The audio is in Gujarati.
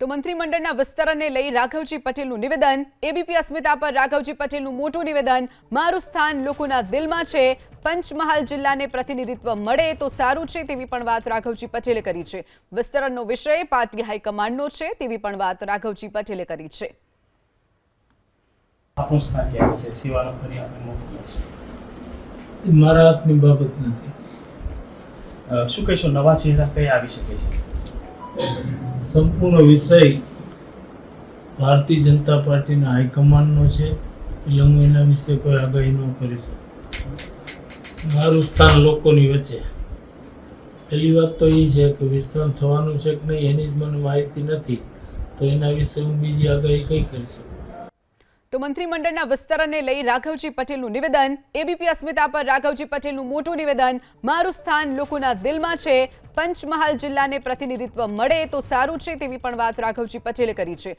તો મંત્રીમંડળના વિસ્તરણને લઈ રાઘવજી પટેલનું નિવેદન એબીપી અસ્મિતા પર રાઘવજી પટેલનું મોટું નિવેદન મારું સ્થાન લોકોના દિલમાં છે પંચમહાલ જિલ્લાને પ્રતિનિધિત્વ મળે તો સારું છે તેવી પણ વાત રાઘવજી પટેલે કરી છે. વિસ્તરણનો વિષય પાર્ટી હાઈકમાન્ડનો છે તેવી પણ વાત રાઘવજી પટેલે કરી છે. મારા હાથની બાબત નથી. શું કહેશો? નવા ચહેરા કયા આવી શકે છે? સંપૂર્ણ વિષય ભારતીય જનતા પાર્ટીના હાઈકમાન્ડનો છે. એટલે એના વિશે કોઈ આગાહી ન કરી શકું. મારું સ્થાન લોકોની વચ્ચે. પહેલી વાત તો એ છે કે વિસ્તરણ થવાનું છે કે નહીં એની જ મને માહિતી નથી. તો એના વિશે હું બીજી આગાહી કઈ કરી શકું? તો મંત્રીમંડળના વિસ્તરણને લઈ રાઘવજી પટેલનું નિવેદન. એબીપી અસ્મિતા પર રાઘવજી પટેલનું મોટું નિવેદન. મારું સ્થાન લોકોના દિલમાં છે. પંચમહાલ જિલ્લાને પ્રતિનિધિત્વ મળે તો સારું છે તેવી પણ વાત રાઘવજી પટેલે કરી છે.